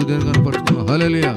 ప్రభు దేని కనపరుచుకున్నాం హలలియా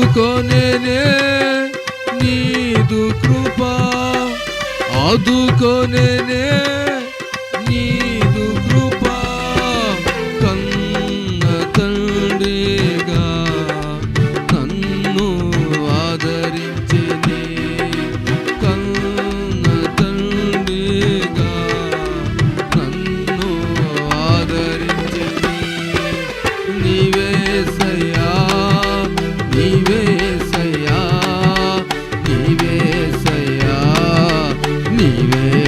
ఆదుకొనే నీదు కృప ఆదుకొనే baby.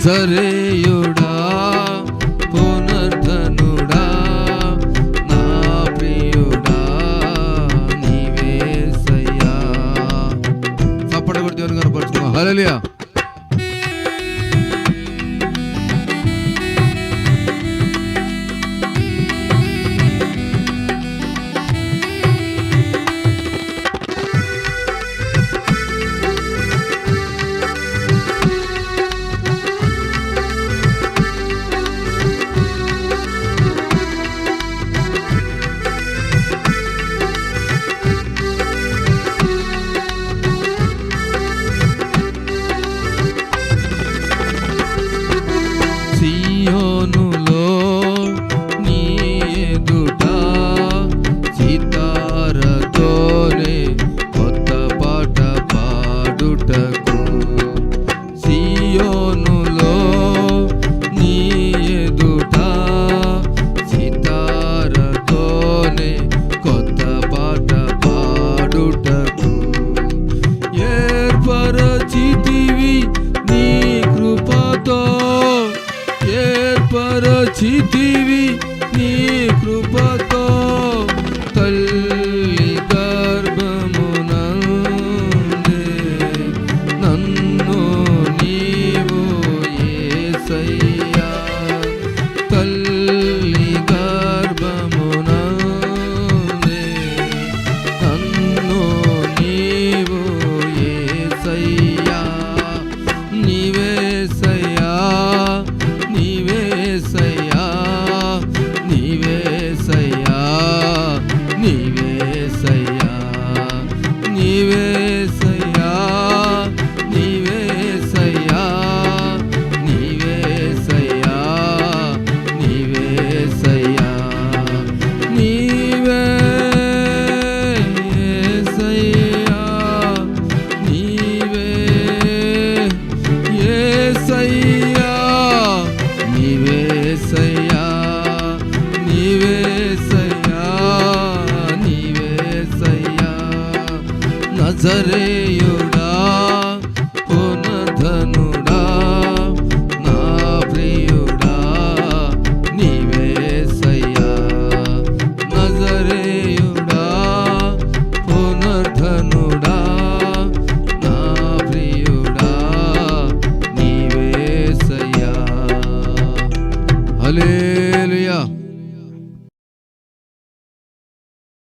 నజరేయుడా పునర్ధనుడా నా ప్రియుడా నీవేసయ్యా చప్పటి కూడా దేవుని కనపరుచుకున్నాం హలలియా నీ కృపతో తల్లి గర్భమునందే. నన్ను నీవు ఏసయ్య. నీవేసయ్యా నీవేసయ్యా నీవేసయ్యా నజరేయుడా